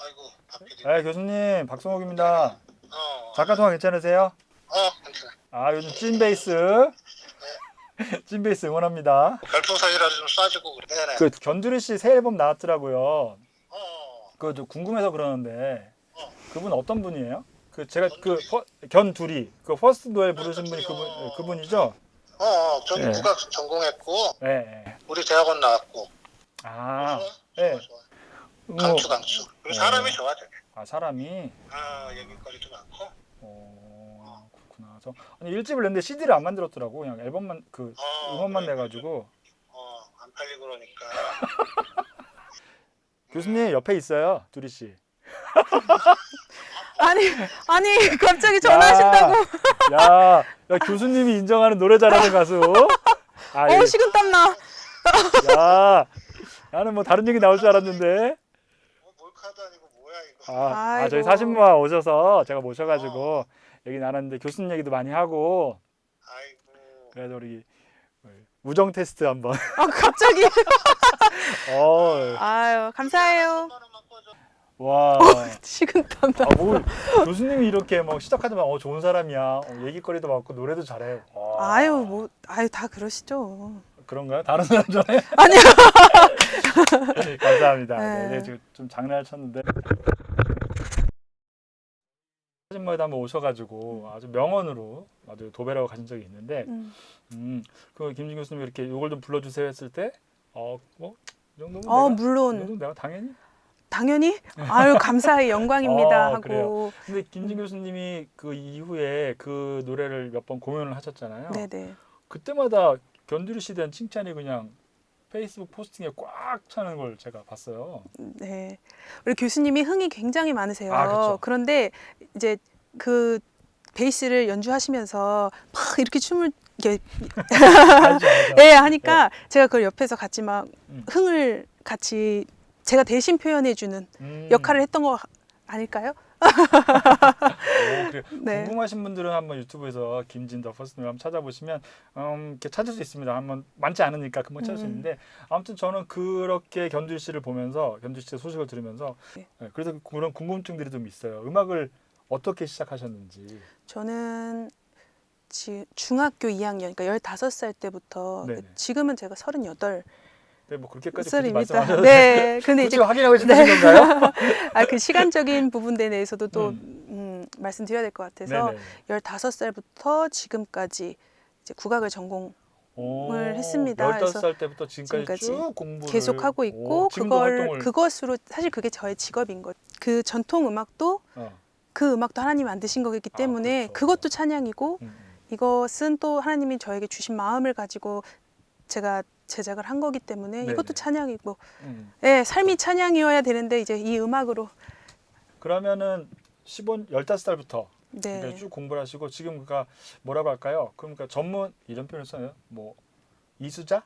아이고 박PD 네, 교수님 박성욱입니다. 어, 잠깐 통화 괜찮으세요? 어 괜찮아 아 요즘 찐 베이스 찐 베이스 응원합니다. 별풍선이라도 좀 쏴주고 그래 네네 그 견두리 씨 새 앨범 나왔더라고요. 어, 어. 그저 궁금해서 그러는데 어. 그분 어떤 분이에요? 그 제가 그 퍼- 견두리 그 퍼스트 노엘 부르신 분이 그분 예, 그분이죠? 어, 어 저는 네. 국악 전공했고 예. 네. 우리 대학원 나왔고 아, 좋아? 네. 좋아, 좋아. 뭐, 강추 강추 그리고 어. 사람이 좋아 되게 아 사람이 아 얘기거리도 많고 어 그렇구나. 저 아니 일집을 냈는데 CD를 안 만들었더라고. 그냥 앨범만 그 어, 음원만 그래, 내가지고 어 안 팔리고 그러니까 교수님 옆에 있어요, 두리 씨. 아니 아니 갑자기 전화하신다고. 야, 야 교수님이 인정하는 노래 잘하는 가수. 아, 어 예. 식은땀 나. 야, 나는 뭐 다른 얘기 나올 줄 알았는데. 뭐 몰카도 아니고 뭐야 이거 아, 아 아이고. 저희 사신모아 오셔서 제가 모셔가지고 얘기 나눴는데 교수님 얘기도 많이 하고 아이고 그래서 우리 우정 테스트 한번. 아 갑자기. 어, 아유 감사해요. 하나만 꺼줘 와. 식은땀 나. 아, 뭐 교수님이 이렇게 뭐 시작하자마자 어, 좋은 사람이야. 어, 얘기거리도 많고 노래도 잘해. 와. 아유 뭐 아유 다 그러시죠. 그런가요? 다른 사람 전에? 아니요. 감사합니다. 네. 네. 네, 지금 좀 장난을 쳤는데 사진모에도 한번 오셔가지고 아주 명언으로 아주 도배라고 가신 적이 있는데, 음. 음, 그 김진 교수님 이 이렇게 이걸 좀 불러주세요 했을 때, 어, 뭐, 이 정도면 어 내가, 이 물론 정도면 내가 당연히. 당연히 아유 감사히 영광입니다 아, 하고 그래요? 근데 김진 교수님이 그 이후에 그 노래를 몇 번 공연을 하셨잖아요. 네네 그때마다 견두리 씨에 대한 칭찬이 그냥 페이스북 포스팅에 꽉 차는 걸 제가 봤어요. 네 우리 교수님이 흥이 굉장히 많으세요. 아, 그쵸. 그런데 이제 그 베이스를 연주하시면서 막 이렇게 춤을 이렇게 알죠, 알죠. 예 하니까 제가 그걸 옆에서 같이 막 음. 흥을 같이 제가 대신 표현해주는 음. 역할을 했던 거 아닐까요? 오, 그래. 네. 궁금하신 분들은 한번 유튜브에서 김진 더 퍼스트 한번 찾아보시면 음, 이렇게 찾을 수 있습니다. 한번 많지 않으니까 금방 찾을 수 음. 있는데 아무튼 저는 그렇게 견주 씨를 보면서 견주 씨의 소식을 들으면서 네. 네, 그래서 그런 궁금증들이 좀 있어요. 음악을 어떻게 시작하셨는지. 저는 지, 중학교 2학년, 그러니까 15살 때부터 네네. 지금은 제가 38살입니다. 네, 뭐 그렇게까지 말씀하셔도 네, 근데 이제 확인하고 싶으신 건가요? 아, 그 시간적인 부분에 대해서도 또 음. 음, 말씀드려야 될 것 같아서 네네. 15살부터 지금까지 이제 국악을 전공 오, 했습니다. 15살 때부터 지금까지, 지금까지 쭉 공부를 계속 하고 오, 있고 지금도 그걸 활동을 그것으로 사실 그게 저의 직업인 것. 그 전통 음악도 어, 그 음악도 하나님이 만드신 거기 아, 때문에 그렇죠. 그것도 찬양이고 음, 음. 이것은 또 하나님이 저에게 주신 마음을 가지고 제가 제작을 한 거기 때문에 네네. 이것도 찬양이고 음. 예, 삶이 찬양이어야 되는데 이제 이 음악으로 그러면은 15, 15살부터 네. 그러니까 쭉 공부를 하시고 지금 그가 뭐라고 할까요? 그러니까 전문 이런 표현을 써요. 뭐 이수자?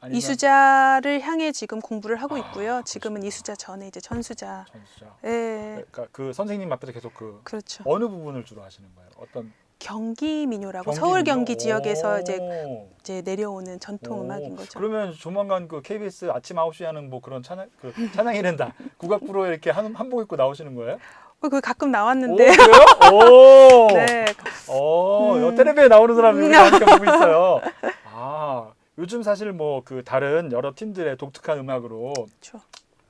아니면 이수자를 향해 지금 공부를 하고 아, 있고요. 지금은 그러시구나. 이수자 전에 이제 전수자. 전수자. 예. 그러니까 그 선생님 앞에서 계속 그 그렇죠. 어느 부분을 주로 하시는 거예요? 어떤 경기 민요라고 경기 서울 민요? 경기 지역에서 이제 오. 이제 내려오는 전통 오. 음악인 거죠. 그러면 조만간 그 KBS 아침 9시에 하는 뭐 그런 찬양 그 찬양이 된다. 국악 프로에 이렇게 한, 한복 입고 나오시는 거예요? 어, 그 가끔 오, 나왔는데. 그래요? 오. 네. 어, 음. 텔레비에 나오는 사람이 나오니까 보고 있어요. 아, 요즘 사실 뭐 그 다른 여러 팀들의 독특한 음악으로 그렇죠.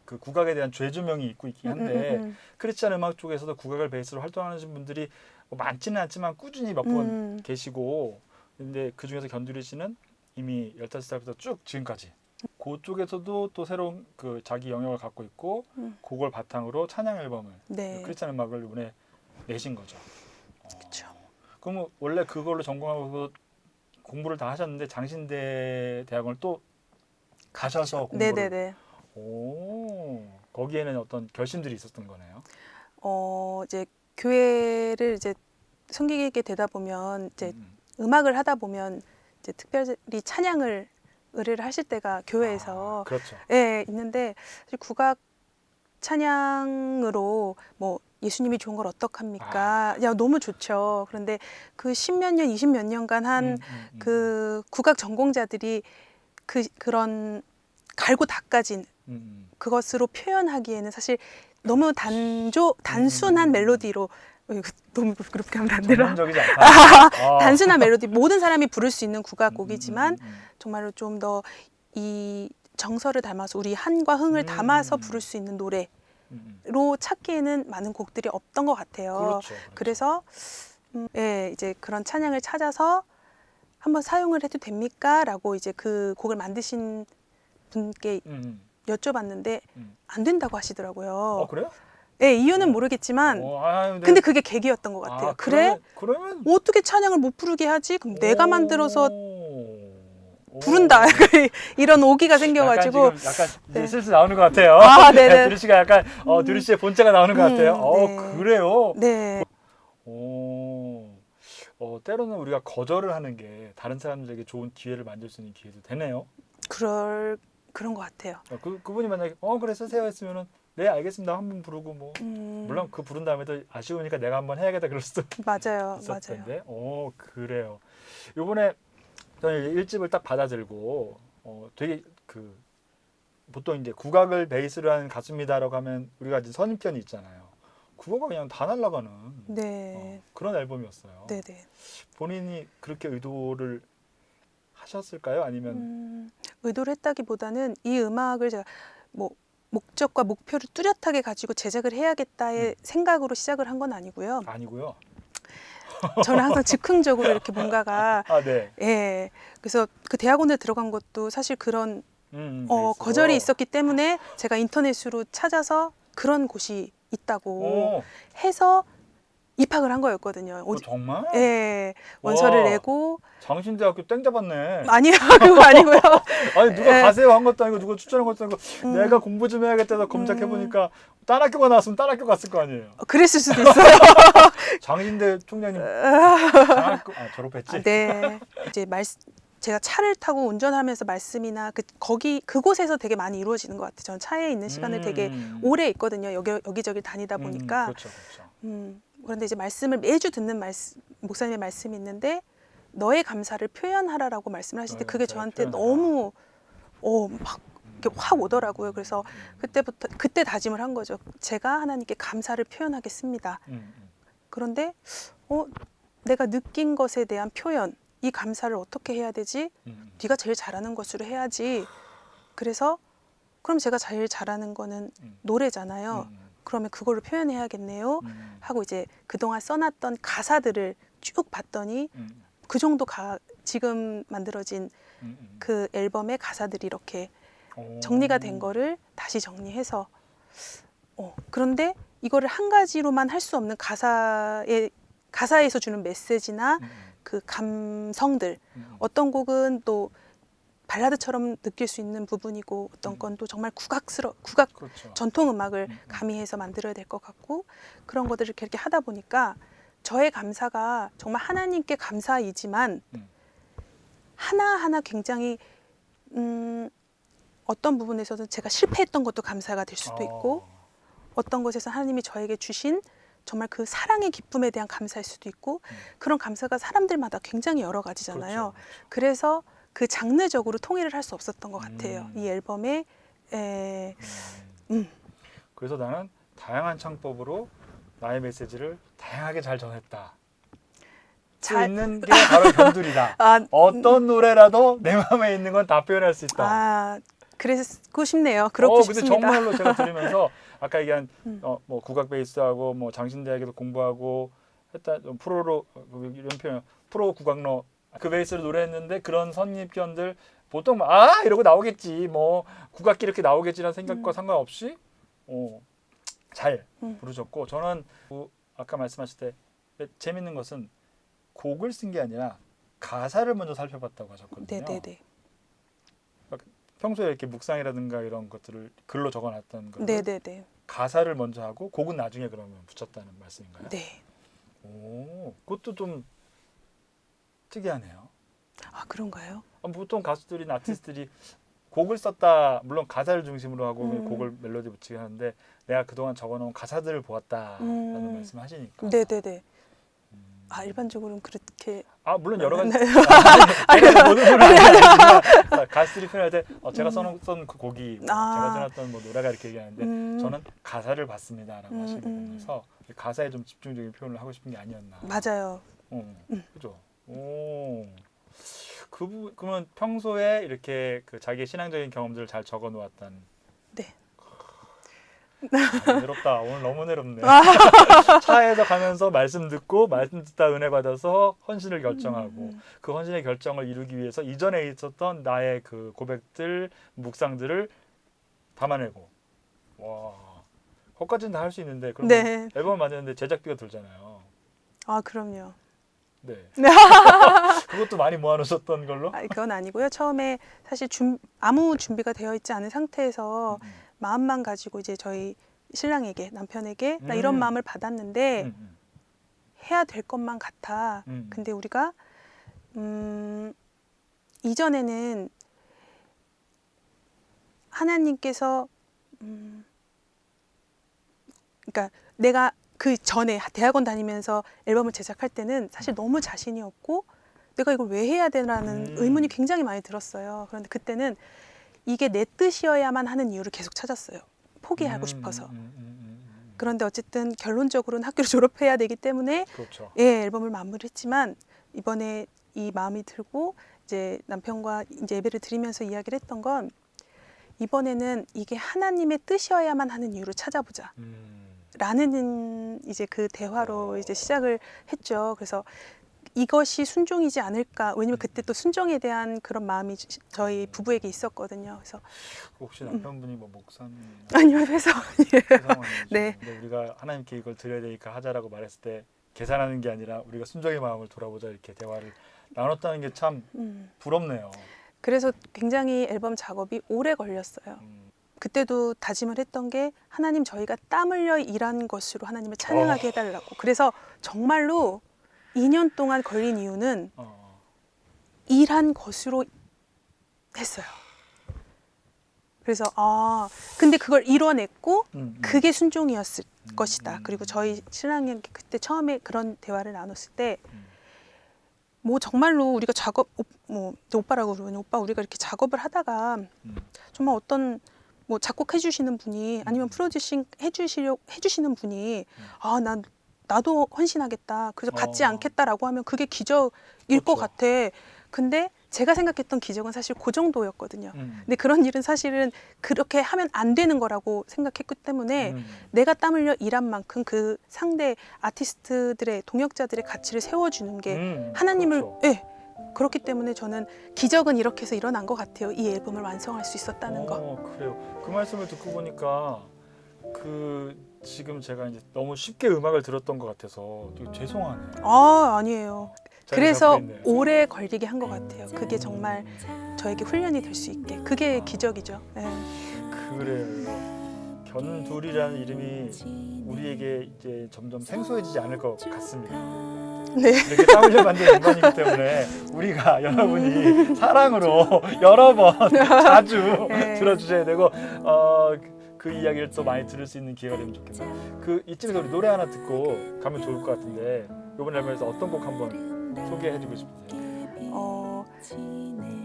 그 국악에 대한 죄조명이 있고 있긴 음, 한데 음, 음, 크리스찬 음악 쪽에서도 국악을 베이스로 활동하시는 분들이 뭐 많지는 않지만 꾸준히 몇번 음. 계시고 근데 그 중에서 견두리 씨는 이미 15살부터 쭉 지금까지 그쪽에서도 또 새로운 그 자기 영역을 갖고 있고 음. 그걸 바탕으로 찬양 앨범을 네. 크리스찬 음악을 이번에 내신 거죠. 어. 그렇죠. 그러면 원래 그걸로 전공하고 공부를 다 하셨는데 장신대 대학원을 또 가셔서 공부를 네네네. 오 거기에는 어떤 결심들이 있었던 거네요. 어 이제 교회를 이제 섬기게 되다 보면 이제 음, 음악을 하다 보면 이제 특별히 찬양을 의뢰를 하실 때가 교회에서 아, 그렇죠. 예 있는데 사실 국악 찬양으로 뭐 예수님이 좋은 걸 어떡합니까? 야 너무 좋죠. 그런데 그 십몇 년, 이십 몇 년간 아. 음, 한 음, 음, 그 국악 전공자들이 그 그런 갈고 닦아진 음, 그것으로 표현하기에는 사실 너무 단조 단순한 음. 멜로디로 어, 너무 그렇게 하면 안 되나? 전문적이지 않다. 아. 단순한 멜로디 모든 사람이 부를 수 있는 국악곡이지만 음, 음, 음, 정말로 좀 더 이 정서를 담아서 우리 한과 흥을 음. 담아서 부를 수 있는 노래로. 찾기에는 많은 곡들이 없던 것 같아요. 그렇죠. 그렇죠. 그래서 음, 예, 이제 그런 찬양을 찾아서 한번 사용을 해도 됩니까?라고 이제 그 곡을 만드신 분께 음, 음. 여쭤봤는데 음. 안 된다고 하시더라고요. 어 그래요? 예, 이유는 모르겠지만 어, 아, 근데, 근데 그게 계기였던 것 같아요. 아, 그래? 그러면, 그러면 어떻게 찬양을 못 부르게 하지? 그럼 내가 만들어서 오. 부른다. 이런 오기가 생겨가지고 약간, 약간 네. 슬슬 나오는 것 같아요. 아, 네네. 두리 씨가 약간 어, 두리 씨의 본체가 나오는 것 음, 같아요. 어 네. 그래요. 네, 오. 어, 때로는 우리가 거절을 하는 게 다른 사람들에게 좋은 기회를 만들 수 있는 기회도 되네요. 그럴 그런 것 같아요. 어, 그 그분이 만약에 어 그래 쓰세요 했으면은 네 알겠습니다 한 번 부르고 뭐 음, 물론 그 부른 다음에도 아쉬우니까 내가 한번 해야겠다 그럴 수도 맞아요, 있었을 맞아요. 텐데. 어 그래요. 이번에 저는 일집을 딱 받아들고 어 되게 그 보통 이제 국악을 베이스로 하는 가수입니다라고 하면 우리가 이제 선입견이 있잖아요. 국어가 그냥 다 날아가는 네, 어, 그런 앨범이었어요. 네, 네. 본인이 그렇게 의도를 하셨을까요? 아니면 음, 의도를 했다기보다는 이 음악을 제가 뭐 목적과 목표를 뚜렷하게 가지고 제작을 해야겠다의 음. 생각으로 시작을 한 건 아니고요. 아니고요? 저는 항상 즉흥적으로 이렇게 뭔가가 아 네. 예. 그래서 그 대학원에 들어간 것도 사실 그런 음, 어, 베이스로. 거절이 있었기 때문에 제가 인터넷으로 찾아서 그런 곳이 있다고 오, 해서 입학을 한 거였거든요. 어, 오직 정말? 예. 원서를 와. 내고 장신대학교 땡 잡았네. 아니요. 그거 아니고요. 아니 누가 예. 가세요 한 것도 아니고 누가 추천한 것도 아니고 음. 내가 공부 좀 해야겠다 해서 검색해 보니까 딴 학교가 나왔으면 딴 학교 갔을 거 아니에요. 그랬을 수도 있어요. 장신대 총장님 장학금 아 졸업했지? 네. 이제 말 제가 차를 타고 운전하면서 말씀이나 그 거기 그곳에서 되게 많이 이루어지는 것 같아요. 저는 차에 있는 시간을 되게 음. 오래 있거든요. 여기 여기저기 다니다 음, 보니까 그렇죠, 그렇죠. 음, 그런데 이제 말씀을 매주 듣는 말씀, 목사님의 말씀이 있는데 너의 감사를 표현하라라고 말씀을 하실 때 그게 저한테 표현하라. 너무 어, 막 이렇게 확 오더라고요. 그래서 음, 그때부터 그때 다짐을 한 거죠. 제가 하나님께 감사를 표현하겠습니다. 음, 음, 그런데 어, 내가 느낀 것에 대한 표현, 이 감사를 어떻게 해야 되지? 음, 네가 제일 잘하는 것으로 해야지. 그래서 그럼 제가 제일 잘하는 거는 음, 노래잖아요. 음, 그러면 그걸로 표현해야겠네요. 음, 하고 이제 그동안 써놨던 가사들을 쭉 봤더니 음, 그 정도 가 지금 만들어진 음, 음. 그 앨범의 가사들이 이렇게 오. 정리가 된 거를 다시 정리해서 어, 그런데 이거를 한 가지로만 할 수 없는 가사의 가사에서 주는 메시지나 음, 그 감성들 음, 어떤 곡은 또 발라드처럼 느낄 수 있는 부분이고 어떤 음. 건또 정말 국악스러 국악 그렇죠. 전통 음악을 음, 음. 가미해서 만들어야 될 것 같고 그런 것들을 이렇게, 이렇게 하다 보니까 저의 감사가 정말 하나님께 감사이지만 음. 하나하나 굉장히 음, 어떤 부분에서는 제가 실패했던 것도 감사가 될 수도 있고 어, 어떤 것에서 하나님이 저에게 주신 정말 그 사랑의 기쁨에 대한 감사일 수도 있고 음. 그런 감사가 사람들마다 굉장히 여러 가지잖아요. 그렇죠, 그렇죠. 그래서 그 장르적으로 통일을 할 수 없었던 것 같아요. 음. 이 앨범에 에, 음. 음. 그래서 나는 다양한 창법으로 나의 메시지를 다양하게 잘 전했다. 수 잘- 있는 게 바로 변두리다. 아, 어떤 노래라도 내 마음에 있는 건 다 표현할 수 있다. 아 그랬고 싶네요. 그렇고 어, 근데 싶습니다. 정말로 제가 들으면서 아까 얘기한 음. 어, 뭐 국악 베이스하고 뭐 장신대학에서 공부하고 했다 좀 프로로 어, 이런 표현 프로 국악로 그 베이스로 노래했는데 그런 선입견들 보통 막, 아 이러고 나오겠지 뭐 국악기 이렇게 나오겠지라는 생각과 음. 상관없이 어, 잘 음. 부르셨고 저는 그 아까 말씀하실 때 재밌는 것은 곡을 쓴 게 아니라 가사를 먼저 살펴봤다고 하셨거든요. 네네네. 평소에 이렇게 묵상이라든가 이런 것들을 글로 적어놨던 걸 네네네. 가사를 먼저 하고 곡은 나중에 그러면 붙였다는 말씀인가요? 네. 오, 그것도 좀 특이하네요. 아 그런가요? 아, 보통 가수들이나 아티스트들이 곡을 썼다, 물론 가사를 중심으로 하고 음. 곡을 멜로디 붙이게 하는데 내가 그동안 적어놓은 가사들을 보았다라는 음. 말씀하시니까. 네네네. 음. 아 일반적으로는 그렇게 아 물론 여러 가지 네. 제가 모든 걸 아니지만 가수들이 표현할 때 어, 제가 써놓던 그 곡이 뭐 아. 제가 써놨던 뭐 노래가 이렇게 얘기하는데 음. 저는 가사를 봤습니다라고 음, 하시거든요. 음. 가사에 좀 집중적인 표현을 하고 싶은 게 아니었나. 맞아요. 어, 음. 그죠. 오. 그 부, 그러면 평소에 이렇게 그 자기의 신앙적인 경험들을 잘 적어 놓았다는. 네. 아, 은혜롭다. 오늘 너무 은혜롭네. 아. 차에서 가면서 말씀 듣고 말씀 듣다 은혜 받아서 헌신을 결정하고 음. 그 헌신의 결정을 이루기 위해서 이전에 있었던 나의 그 고백들, 묵상들을 담아내고 와. 거기까지는 다 할 수 있는데 그럼 네. 앨범 만드는데 제작비가 들잖아요. 아 그럼요. 네. 그것도 많이 모아놓으셨던 걸로? 아, 그건 아니고요. 처음에 사실 준, 아무 준비가 되어 있지 않은 상태에서 음, 마음만 가지고 이제 저희 신랑에게 남편에게 나 음. 이런 마음을 받았는데 음, 음, 해야 될 것만 같아. 음. 근데 우리가 음, 이전에는 하나님께서 음, 그러니까 내가 그 전에 대학원 다니면서 앨범을 제작할 때는 사실 너무 자신이 없고 내가 이걸 왜 해야 되나는 음. 의문이 굉장히 많이 들었어요. 그런데 그때는 이게 내 뜻이어야만 하는 이유를 계속 찾았어요. 포기하고 음, 싶어서. 음, 음, 음, 음. 그런데 어쨌든 결론적으로는 학교를 졸업해야 되기 때문에 그렇죠. 예, 앨범을 마무리했지만 이번에 이 마음이 들고 이제 남편과 이제 예배를 드리면서 이야기를 했던 건 이번에는 이게 하나님의 뜻이어야만 하는 이유를 찾아보자. 음. 라는 이제 그 대화로 이제 시작을 했죠. 그래서 이것이 순종이지 않을까. 왜냐면 그때 또 순종에 대한 그런 마음이 지- 저희 부부에게 있었거든요. 그래서 혹시 남편분이 뭐 목사님 아니요, 회사 네. 근데 우리가 하나님께 이걸 드려야 되니까 하자라고 말했을 때 계산하는 게 아니라 우리가 순종의 마음을 돌아보자 이렇게 대화를 나눴다는 게참 음. 부럽네요. 그래서 굉장히 앨범 작업이 오래 걸렸어요. 음. 그때도 다짐을 했던 게 하나님 저희가 땀 흘려 일한 것으로 하나님을 찬양하게 어. 해달라고. 그래서 정말로 2년 동안 걸린 이유는 어. 일한 것으로 했어요. 그래서 아 근데 그걸 이뤄냈고 음, 음. 그게 순종이었을 음, 것이다. 음, 그리고 저희 신랑이 그때 처음에 그런 대화를 나눴을 때 음. 뭐 정말로 우리가 작업 오- 뭐 오빠라고 그러면 오빠 우리가 이렇게 작업을 하다가 음. 정말 어떤 뭐 작곡해 주시는 분이 아니면 음. 프로듀싱 해 주시려 해 주시는 분이 음. 아난 나도 헌신하겠다. 그래서 받지 어. 않겠다라고 하면 그게 기적일 것 그렇죠. 같아. 근데 제가 생각했던 기적은 사실 그 정도였거든요. 음. 근데 그런 일은 사실은 그렇게 하면 안 되는 거라고 생각했기 때문에 음. 내가 땀 흘려 일한 만큼 그 상대 아티스트들의 동역자들의 가치를 세워주는 게 음. 하나님을 그렇죠. 예 그렇기 때문에 저는 기적은 이렇게 해서 일어난 것 같아요. 이 앨범을 완성할 수 있었다는 거. 어, 그래요. 그 말씀을 듣고 보니까 그 지금 제가 이제 너무 쉽게 음악을 들었던 것 같아서 되게 죄송하네요. 아 아니에요. 그래서 잡고 있네요. 오래 걸리게 한 것 같아요. 그게 정말 저에게 훈련이 될 수 있게 그게 아. 기적이죠. 예. 그래요. 견둘이라는 이름이 우리에게 이제 점점 생소해지지 않을 것 같습니다. 네. 이렇게 땀 흘려 만든 인간이기 때문에 우리가 여러분이 사랑으로 여러 번 자주 네. 들어주셔야 되고 어, 그 이야기를 또 많이 들을 수 있는 기회가 되면 좋겠네요. 그 이쯤에서 우리 노래 하나 듣고 가면 좋을 것 같은데 이번 앨범에서 어떤 곡 한번 소개해주고 싶으세요? 어,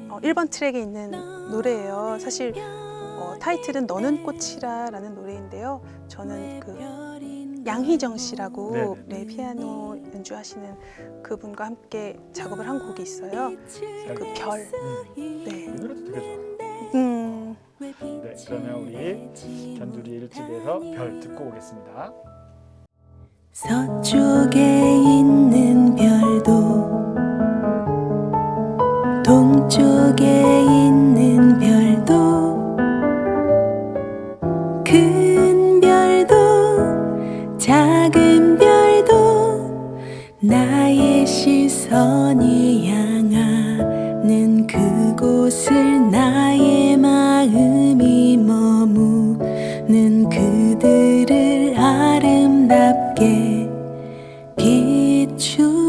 어 1번 트랙에 있는 노래예요. 사실 어, 타이틀은 너는 꽃이라라는 노래인데요. 저는 그 양희정 씨라고 네네네. 네, 피아노 연주하시는 그분과 함께 작업을 한 곡이 있어요. 그래서 그 별. 음, 이 네. 노래도 되게 좋아요. 음. 네, 그러면 우리 견두리 일집에서 별 듣고 오겠습니다. 서쪽에 있는 It's you